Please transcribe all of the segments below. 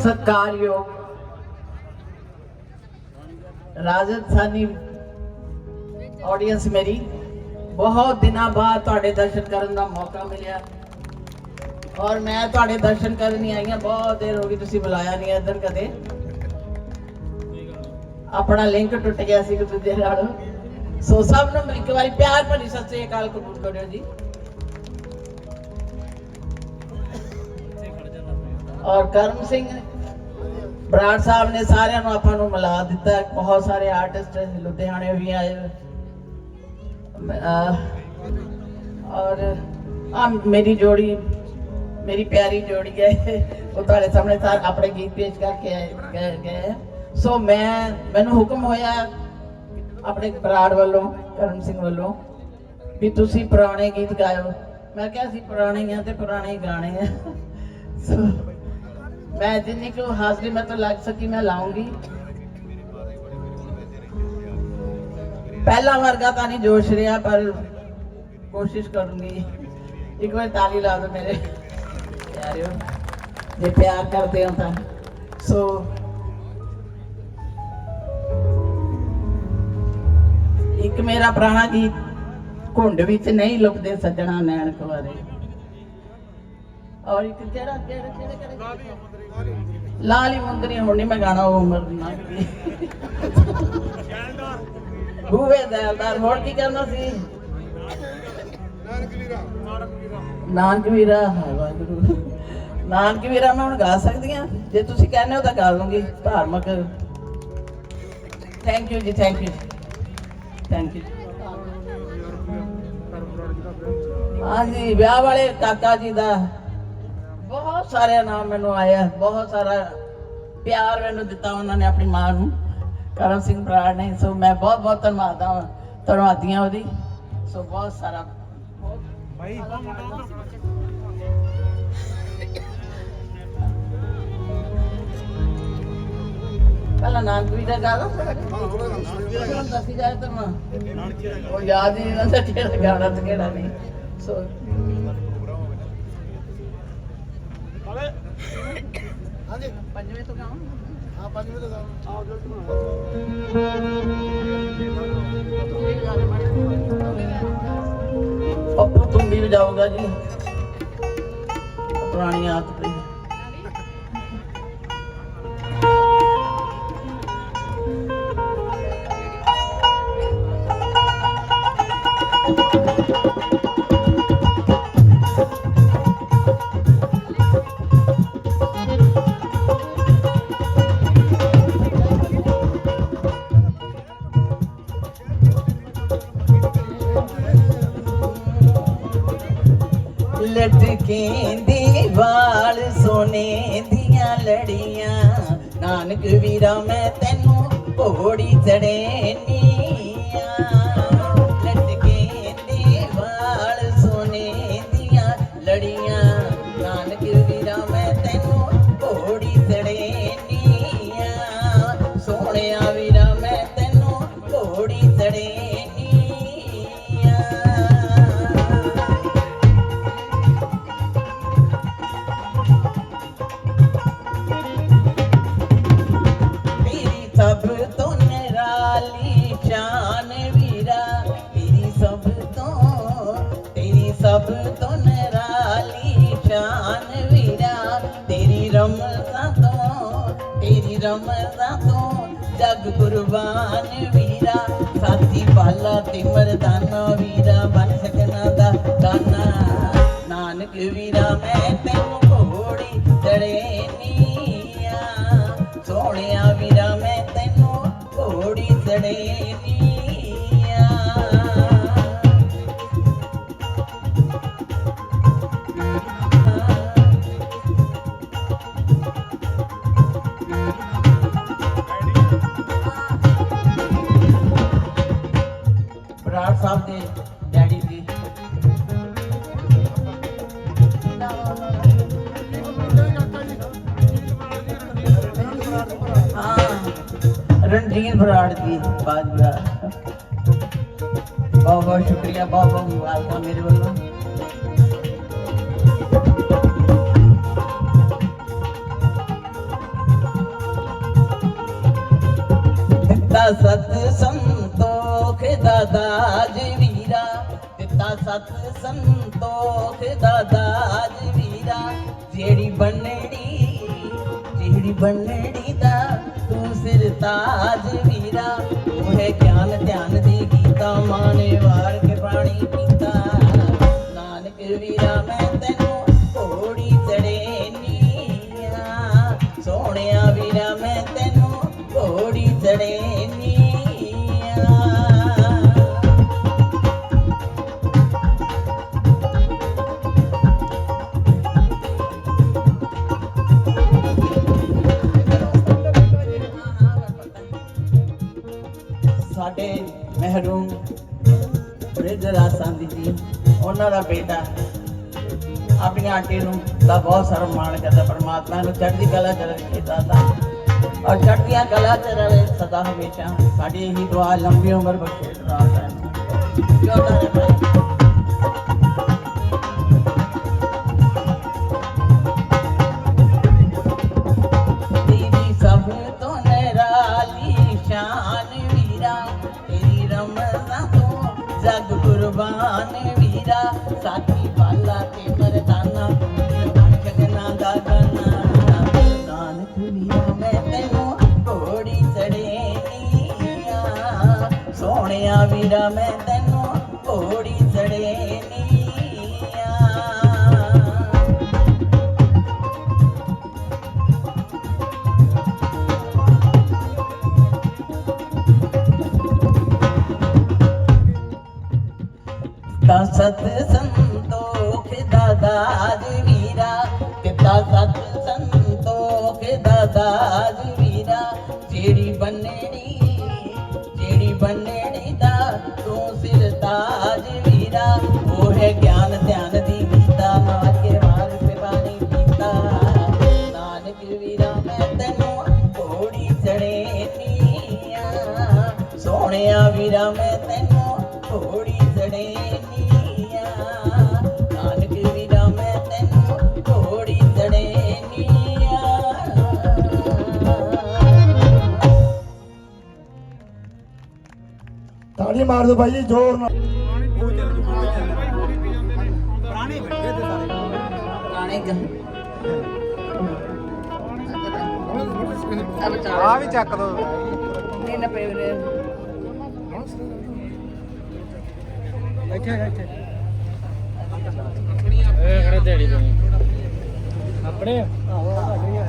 ਸਤਿਕਾਰਯੋਗ ਰਾਜਸਥਾਨੀ ਆਡੀਅנס ਮੇਰੀ ਬਹੁਤ ਦਿਨਾਂ ਬਾਅਦ ਤੁਹਾਡੇ ਦਰਸ਼ਨ ਕਰਨ ਦਾ ਮੌਕਾ ਮਿਲਿਆ ਔਰ ਮੈਂ ਤੁਹਾਡੇ ਦਰਸ਼ਨ ਕਰਨ ਹੀ ਆਈ ਹਾਂ ਬਹੁਤ ਦੇਰ ਹੋ ਗਈ ਤੁਸੀਂ ਬੁਲਾਇਆ ਨਹੀਂ ਇੱਧਰ ਕਦੇ ਆਪਣਾ ਲਿੰਕ ਟੁੱਟ ਗਿਆ ਸੀ ਇੱਕ ਦੂਜੇ ਨਾਲ ਸੋ ਸਭ ਨੂੰ ਇੱਕ ਵਾਰੀ ਪਿਆਰ ਭਰੀ ਸਤਿ ਸ੍ਰੀ ਅਕਾਲ ਕਬੂਲ ਕਰਿਓ ਜੀ ਔਰ ਕਰਮ ਸਿੰਘ ਬਰਾੜ ਸਾਹਿਬ ਨੇ ਸਾਰਿਆਂ ਨੂੰ ਆਪਾਂ ਨੂੰ ਮਿਲਾ ਦਿੱਤਾ। ਬਹੁਤ ਸਾਰੇ ਆਰਟਿਸਟ ਲੁਧਿਆਣੇ ਵੀ ਆਏ। ਔਰ ਆ ਮੇਰੀ ਜੋੜੀ, ਮੇਰੀ ਪਿਆਰੀ ਜੋੜੀ ਹੈ। ਉਹ ਤੁਹਾਡੇ ਸਾਹਮਣੇ ਸਾਰ ਆਪਣੇ ਗੀਤ ਪੇਸ਼ ਕਰਕੇ ਆਏ, ਗਏ- ਹੈ। ਸੋ ਮੈਂ, ਮੈਨੂੰ ਹੁਕਮ ਹੋਇਆ ਆਪਣੇ ਬਰਾੜ ਵੱਲੋਂ, ਕਰਮ ਸਿੰਘ ਵੱਲੋਂ, ਵੀ ਤੁਸੀਂ ਪੁਰਾਣੇ ਗੀਤ ਗਾਇਓ। ਮੈਂ ਕਿਹਾ ਸੀ ਪੁਰਾਣੇ ਆ ਤੇ ਪੁਰਾਣੇ ਗਾਣੇ ਆ। ਸੋ ਮੈਂ ਜਿੰਨੀ ਕੁ ਹਾਜ਼ਰੀ ਮੈਂ ਤਾਂ ਲੱਗ ਸਕੀ ਮੈਂ ਲਾਉਂਗੀ। ਪਹਿਲਾ ਵਰਗਾ ਤਾਂ ਨਹੀਂ ਜੋਸ਼ ਰਿਹਾ, ਪਰ ਕੋਸ਼ਿਸ਼ ਕਰੂੰਗੀ। ਇੱਕ ਵਾਰ ਤਾਲੀ ਲਾ ਦਿਓ ਮੇਰੇ। ਪਿਆਰਿਓ, ਜੇ ਪਿਆਰ ਕਰਦੇ ਹੋ ਤਾਂ। ਸੋ ਇੱਕ ਮੇਰਾ ਪੁਰਾਣਾ ਗੀਤ ਘੁੰਡ ਵਿੱਚ ਨਹੀਂ ਲੁਕਦੇ ਸੱਜਣਾ ਨੈਣ ਕੁਆਰੇ ਔਰ ਇੱਕ ਕਿਹੜਾ ਕਿਹੜਾ ਕਿਹੜਾ ਕਿਹੜਾ? ਲਾਲੀ ਮੁੰਦਰੀ ਹੁਣ ਨਹੀਂ ਮੈਂ ਗਾਣਾ ਉਹ ਉਮਰ ਨਾ ਗਈ। ਬੂਵੇ ਦਲਦਾਰ, ਹੋਰ ਕੀ ਕਰਨਾ ਸੀ? ਨਾਨਕ ਵੀਰਾ ਹੈ, ਵਾਹਿਗੁਰੂ। ਨਾਨਕ ਵੀਰਾ ਮੈਂ ਹੁਣ ਗਾ ਸਕਦੀ ਆ ਜੇ ਤੁਸੀਂ ਕਹਿੰਦੇ ਹੋ ਤਾਂ ਗਾ ਲੂੰਗੀ। ਧਾਰਮਿਕ। Thank you ji thank you thank you ਹਾਂਜੀ, ਵਿਆਹ ਵਾਲੇ ਕਾਕਾ ਜੀ ਦਾ ਬਹੁਤ ਸਾਰੇ ਨਾਮ ਮੈਨੂੰ ਆਇਆ ਬਹੁਤ ਸਾਰਾ ਪਿਆਰ ਮੈਨੂੰ ਦਿੱਤਾ ਉਹਨਾਂ ਨੇ ਆਪਣੀ ਮਾਂ ਨੂੰ। ਕਰਮ ਸਿੰਘ ਬਰਾੜ ਨੇ ਸੋ ਮੈਂ ਬਹੁਤ ਬਹੁਤ ਧੰਨਵਾਦ ਹਾਂ ਧੰਨਵਾਦੀ ਹਾਂ ਉਹਦੀ। ਸੋ ਬਹੁਤ ਸਾਰਾ ਭਾਈ ਪਹਿਲਾਂ ਨਾਨਕ ਵੀ ਦਾ ਗਾਣਾ ਦੱਸੀ ਜਾਏ ਤਾਂ ਉਹ ਯਾਦ ਹੀ ਨਹੀਂ ਰਹਿੰਦਾ ਕਿਹੜਾ ਗਾਣਾ ਤੇ ਕਿਹੜਾ ਨਹੀਂ। ਸੋ ਹਾਂਜੀ। ਪੰਜਵੇਂ ਤੋਂ ਹਾਂ ਆਓ ਜੋ ਪੱਪੂ ਤੁਮ ਵੀ ਵਜਾਓਗਾ ਜੀ। ਪੁਰਾਣੀ ਆਦਤ। ਪਈ ਲਟਕੇ ਦੇ ਵਾਲ ਸੋਨੇ ਦੀਆਂ ਲੜੀਆਂ। ਨਾਨਕ ਵੀਰਾ ਮੈਂ ਤੈਨੂੰ ਘੋੜੀ ਚੜੇਨੀ ਸਾਥੀ ਪਾਲਾ ਤੇ ਮਰਦਾਨਾ ਵੀਰਾ ਬਣ ਸਕਣਾ ਦਾ ਦਾਨਾ। ਨਾਨਕ ਵੀਰਾ ਮੈਂ ਤੈਨੂੰ ਬਰਾੜ ਸਾਹਿਬ ਦੇ ਡੈਡੀ ਜੀ। ਰਣਜੀਤ ਬਰਾੜ ਜੀ, ਬਾਜਵਾ। ਬਹੁਤ ਬਹੁਤ ਸ਼ੁਕਰੀਆ, ਬਹੁਤ ਬਹੁਤ ਮੁਬਾਰਕਾਂ ਮੇਰੇ ਵੱਲੋਂ। ਸਤ ਸਤ ਸੰਤੋਖ ਦਾਦਾ ਵੀਰਾ, ਦਿੱਤਾ ਸਤ ਸੰਤੋਖ ਦਾਦਾ ਜੀ ਵੀਰਾ। ਜਿਹੜੀ ਬੰਨੜੀ ਜਿਹੜੀ ਬੰਨੜੀ ਦਾ, ਤੂੰ ਸਿਰ ਤਾਜ ਵੀਰਾ। ਉਹ ਹੈ ਗਿਆਨ ਧਿਆਨ ਦੀ ਗੀਤਾ ਮਾਨੇ ਵਾਰ ਕੇ ਪਾਣੀ ਪੀਤਾ। ਨਾਨਕ ਵੀਰਾ, ਮੈਂ ਤੈਨੂੰ ਘੋੜੀ ਚੜੇ ਨੀਆ ਸੋਹਣਿਆ ਵੀਰਾ, ਮੈਂ ਤੈਨੂੰ ਘੋੜੀ ਚੜੇ ਉਹਨਾਂ ਦਾ ਬੇਟਾ। ਆਪਣੀ ਆਂਟੀ ਨੂੰ ਦਾ ਬਹੁਤ ਸਾਰਾ ਮਾਣ ਕਰਦਾ ਪਰਮਾਤਮਾ ਨੂੰ ਚੜ੍ਹਦੀ ਕਲਾ ਚ ਰੱਖੇ ਦਾਦਾ ਔਰ ਚੜ੍ਹਦੀਆਂ ਕਲਾ ਚ ਰਹੇ ਸਦਾ ਹਮੇਸ਼ਾ ਸਾਡੀ ਇਹੀ ਦੁਆ ਲੰਬੀ ਉਮਰ ਬਖਸ਼ੇ। ਦਾਤਾ ਜਿਉਂਦਾ ਰਹੇ ਵੀਰਾ ਮੈਂ ਤੈਨੂੰ ਚੜੇ ਨੀਆ ਤਾੜੀ ਮਾਰ ਦੋ ਭਾਈ ਜ਼ੋਰ ਨਾਲ। ਪੁਰਾਣੇ ਬੈਠੇ ਤੇ ਸਾਰੇ ਪੁਰਾਣੇ ਗਾਣੇ ਆ ਵੀ ਚੱਕ ਦੋ। ਨਹੀਂ ਨਾ ਪਏ ਇੱਥੇ ਇੱਥੇ। ਇਹ ਖੜੇ ਦਿਹਾੜੀ ਬਣੀ ਆਪਣੇ? ਆਹੋ ਤੁਹਾਡੀ ਆ।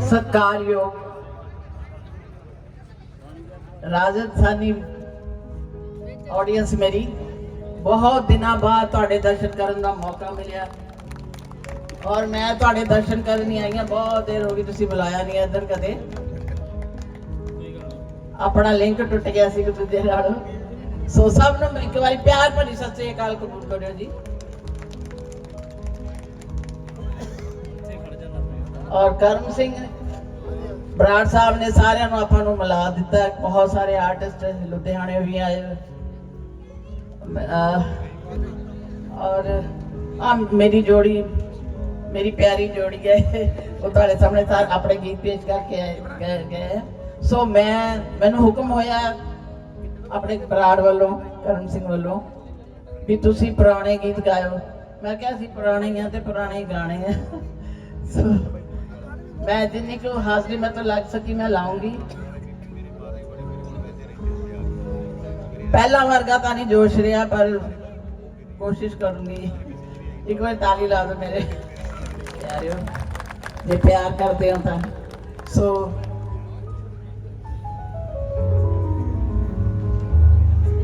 ਸਤਿਕਾਰਯੋਗ ਰਾਜਸਥਾਨੀ ਆਡੀਅנס ਮੇਰੀ ਬਹੁਤ ਦਿਨਾਂ ਬਾਅਦ ਤੁਹਾਡੇ ਦਰਸ਼ਨ ਕਰਨ ਦਾ ਮੌਕਾ ਮਿਲਿਆ। ਔਰ ਮੈਂ ਤੁਹਾਡੇ ਦਰਸ਼ਨ ਕਰਨ ਹੀ ਆਈ ਹਾਂ, ਬਹੁਤ ਦੇਰ ਹੋ ਗਈ ਤੁਸੀਂ ਬੁਲਾਇਆ ਨਹੀਂ ਇੱਧਰ ਕਦੇ। ਆਪਣਾ ਲਿੰਕ ਟੁੱਟ ਗਿਆ ਸੀ ਕਿ ਦੂਜੇ ਨਾਲ। ਸੋ ਸਭ ਨੂੰ ਇੱਕ ਵਾਰੀ ਪਿਆਰ ਭਰੀ ਸਤਿ ਸ੍ਰੀ ਅਕਾਲ ਕਬੂਲ ਕਰਿਓ ਜੀ। ਔਰ ਕਰਮ ਸਿੰਘ ਬਰਾੜ ਸਾਹਿਬ ਨੇ ਸਾਰਿਆਂ ਨੂੰ ਆਪਾਂ ਨੂੰ ਮਿਲਾ ਦਿੱਤਾ। ਬਹੁਤ ਸਾਰੇ ਆਰਟਿਸਟ ਲੁਧਿਆਣੇ ਵੀ ਆਏ। ਔਰ ਆ ਮੇਰੀ ਜੋੜੀ ਮੇਰੀ ਪਿਆਰੀ ਜੋੜੀ ਹੈ। ਉਹ ਤੁਹਾਡੇ ਸਾਹਮਣੇ ਸਾਰ ਆਪਣੇ ਗੀਤ ਪੇਸ਼ ਕਰਕੇ ਆਏ, ਗਏ- ਸੋ ਮੈਂ, ਮੈਨੂੰ ਹੁਕਮ ਹੋਇਆ ਆਪਣੇ ਬਰਾੜ ਵੱਲੋਂ ਕਰਨ ਸਿੰਘ ਵੱਲੋਂ, ਵੀ ਤੁਸੀਂ ਪੁਰਾਣੇ ਗੀਤ ਗਾਇਓ। ਮੈਂ ਕਿਹਾ ਸੀ ਪੁਰਾਣੇ ਆ ਤੇ ਪੁਰਾਣੇ ਹੀ ਗਾਣੇ ਆ। ਸੋ ਮੈਂ ਜਿੰਨੀ ਕੁ ਹਾਜ਼ਰੀ ਮੈਂ ਤਾਂ ਲੱਗ ਸਕੀ ਮੈਂ ਲਾਉਂਗੀ। ਪਹਿਲਾ ਵਰਗਾ ਤਾਂ ਨਹੀਂ ਜੋਸ਼ ਰਿਹਾ, ਪਰ ਕੋਸ਼ਿਸ਼ ਕਰੂੰਗੀ। ਇੱਕ ਵਾਰ ਤਾਲੀ ਲਾ ਦਿਓ ਮੇਰੇ। ਪਿਆਰਿਓ। ਜੇ ਪਿਆਰ ਕਰਦੇ ਹੋ ਤਾਂ। ਸੋ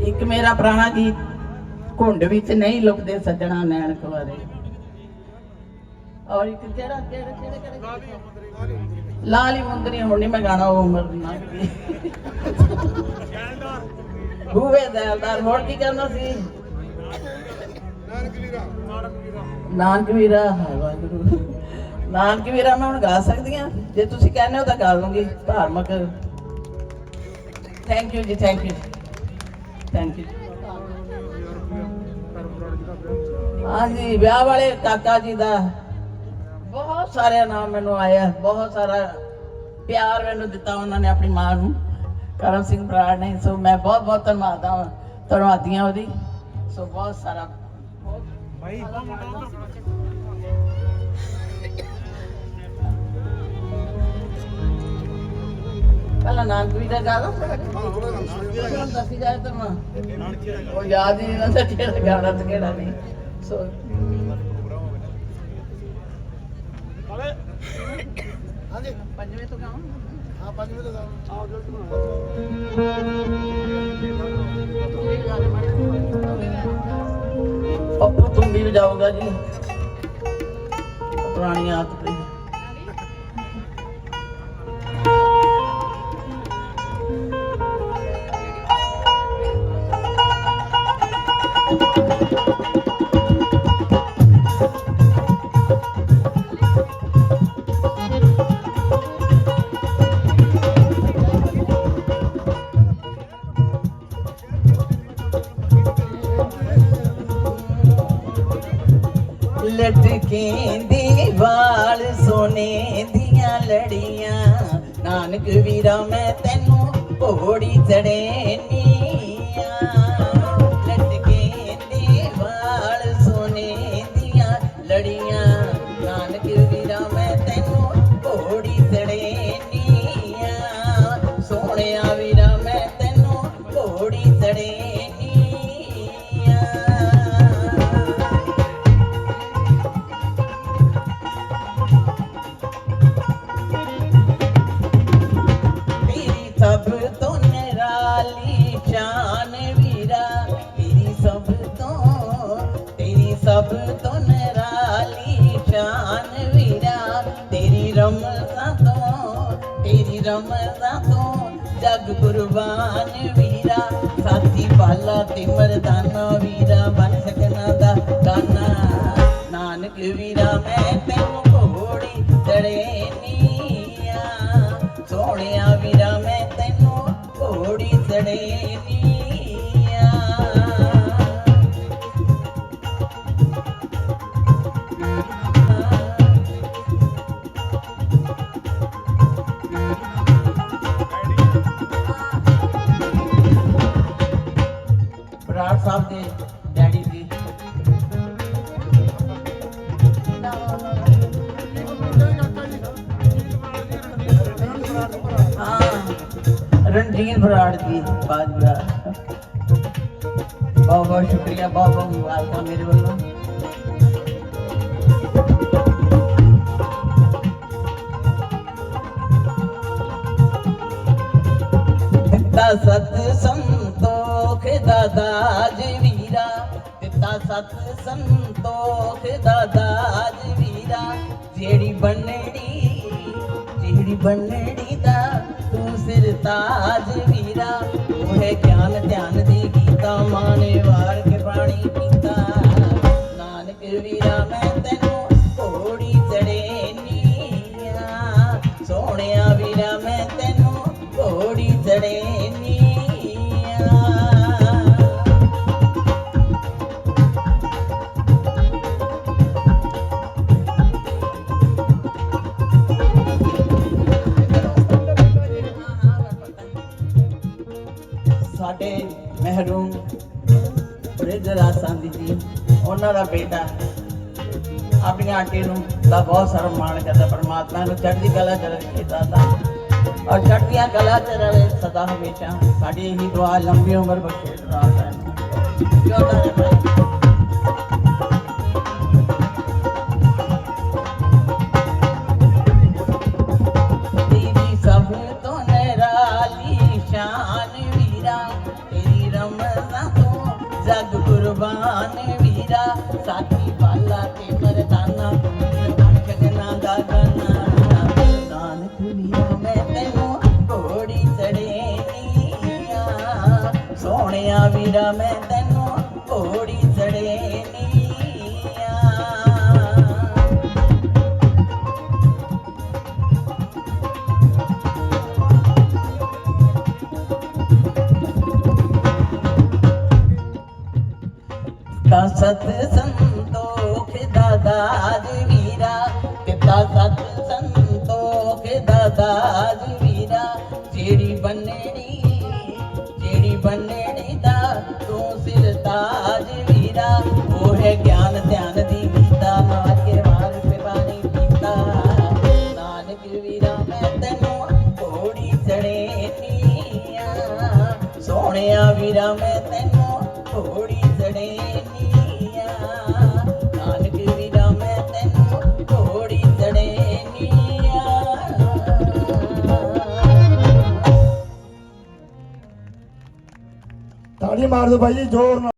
ਇੱਕ ਮੇਰਾ ਪੁਰਾਣਾ ਗੀਤ ਘੁੰਡ ਵਿੱਚ ਨਹੀਂ ਲੁਕਦੇ ਸੱਜਣਾ ਨੈਣ ਕੁਆਰੇ ਔਰ ਇੱਕ ਕਿਹੜਾ ਕਿਹੜਾ ਕਿਹੜਾ ਲਾਲੀ ਮੁੰਦਰੀ ਹੁਣ ਨਹੀਂ ਮੈਂ ਗਾਣਾ ਉਹ ਉਮਰ ਨਾ ਬੂਵੇ ਦੈਲਦਾਰ ਹੋਰ ਕੀ ਕਹਿੰਦਾ ਸੀ? ਨਾਨਕ ਵੀਰਾ ਹਾਏ ਵਾਹਿਗੁਰੂ। ਨਾਨਕ ਵੀਰਾ, ਮੈਂ ਹੁਣ ਗਾ ਸਕਦੀ ਹਾਂ। ਜੇ ਤੁਸੀਂ ਕਹਿੰਦੇ ਹੋ ਤਾਂ ਗਾ ਲੂੰਗੀ। ਧਾਰਮਿਕ। Thank you ji thank you thank you ਹਾਂਜੀ ਵਿਆਹ ਵਾਲੇ ਕਾਕਾ ਜੀ ਦਾ ਬਹੁਤ ਸਾਰੇ ਨਾਮ ਮੈਨੂੰ ਆਇਆ। ਬਹੁਤ ਸਾਰਾ ਪਿਆਰ ਮੈਨੂੰ ਦਿੱਤਾ ਉਹਨਾਂ ਨੇ ਆਪਣੀ ਮਾਂ ਨੂੰ। ਕਰਮ ਸਿੰਘ ਬਰਾੜ ਨੇ, ਸੋ ਮੈਂ ਬਹੁਤ ਬਹੁਤ ਧੰਨਵਾਦ ਹਾਂ। ਧੰਨਵਾਦੀ ਹਾਂ ਉਹਦੀ। ਸੋ ਬਹੁਤ ਸਾਰਾ। ਭਾਈ ਪਹਿਲਾਂ ਨਾਨਕਵੀ ਦਾ ਗਾਣਾ ਹੁਣ ਦੱਸੀ ਜਾਏ ਤਾਂ ਉਹ ਯਾਦ ਹੀ ਨਹੀਂ ਰਹਿੰਦਾ ਕਿਹੜਾ ਗਾਣਾ ਤੇ ਕਿਹੜਾ ਨਹੀਂ। ਸੋ ਹਾਂਜੀ। ਪੰਜਵੇਂ ਤੋਂ ਗਾਵਾਂ ਹਾਂ 5 ਮਿੰਟ ਦਾ ਆਓ ਪੱਪੂ ਤੂੰ ਵੀ ਵਜਾਊਗਾ ਜੀ। ਪੁਰਾਣੀ ਆਦਤ। ਤੇ ਦੀ ਵਾਲ ਸੋਨੇ ਦੀਆਂ ਲੜੀਆਂ। ਨਾਨਕ ਵੀਰਾ ਮੈਂ ਤੈਨੂੰ ਘੋੜੀ ਚੜੇਨੀਆਂ ਜਗ ਵੀਰਾ, ਸਾਥੀ ਪਾਲਾ ਤੇ ਮਰਦਾਨਾ ਵੀਰਾ, ਬਣ ਸਕਣਾ ਦਾ ਦਾਨਾ। ਨਾਨਕ ਵੀਰਾ, ਮੈਂ ਤੈਨੂੰ ਹਾਂ ਰਣਜੀਤ ਬਰਾੜ ਜੀ ਬਾਜਵਾ ਬਹੁਤ ਬਹੁਤ ਸ਼ੁਕਰੀਆ, ਬਹੁਤ ਬਹੁਤ ਮੁਬਾਰਕਾਂ ਮੇਰੇ ਦਿੱਤਾ ਸਤ ਸੰਤੋਖ ਦਾ ਦਾਜ ਵੀਰਾ। ਦਿੱਤਾ ਸਤ ਸੰਤੋਖ ਦਾ ਦਾਜ ਵੀਰਾ। ਜਿਹੜੀ ਬੰਨੜੀ ਜਿਹੜੀ ਬੰਨੜੀ ਦਾ ਵੀਰਾ। ਉਹ ਗਿਆਨ ਧਿਆਨ ਦੀ ਗੀਤਾ ਮਾਨੇ ਮਹਿਰੂਮ ਬ੍ਰਿਜਰਾ ਸੰਧੀ ਜੀ, ਉਹਨਾਂ ਦਾ ਬੇਟਾ। ਆਪਣੀ ਆਂਟੀ ਨੂੰ ਦਾ ਬਹੁਤ ਸਾਰਾ ਮਾਣ ਕਰਦਾ, ਪਰਮਾਤਮਾ ਨੂੰ ਚੜ੍ਹਦੀ ਕਲਾ ਚ ਰੱਖੇ ਦਾਤਾ ਔਰ ਚੜ੍ਹਦੀਆਂ ਕਲਾ ਚ ਰਹੇ ਸਦਾ ਹਮੇਸ਼ਾ। ਸਾਡੀ ਇਹੀ ਦੁਆ, ਲੰਬੀ ਉਮਰ ਬਖਸ਼ੇ। ਰਾਤਾ ਜਿਉਂਦਾ ਰਹੇ ਸਤ ਸੰਤੋਖ ਦਾਦਾਜ ਵੀਰਾ, ਪਿਤਾ ਸਤ ਸੰਤੋਖ ਦਾਦਾਜ ਵੀਰਾ। ਜਿਹੜੀ ਬੰਨਣੀ ਜਿਹੜੀ ਬੰਨਣੀ ਦਾ ਤੂੰ ਸਿਰ ਤਾਜ ਵੀਰਾ। ਉਹ ਹੈ ਗਿਆਨ ਧਿਆਨ ਦੀ ਗੀਤਾ ਮਾਰ ਕੇ ਮਾਰ ਕੇ ਪਾਣੀ ਨਾਨਕ ਵੀਰਾ, ਮੈਂ ਤੈਨੂੰ ਘੋੜੀ ਚੜੇ ਨੀਆਂ ਸੋਹਣਿਆ ਵੀਰਾ, ਮੈਂ ਮਾਰ ਦਿਓ ਭਾਈ ਜ਼ੋਰ ਨਾਲ।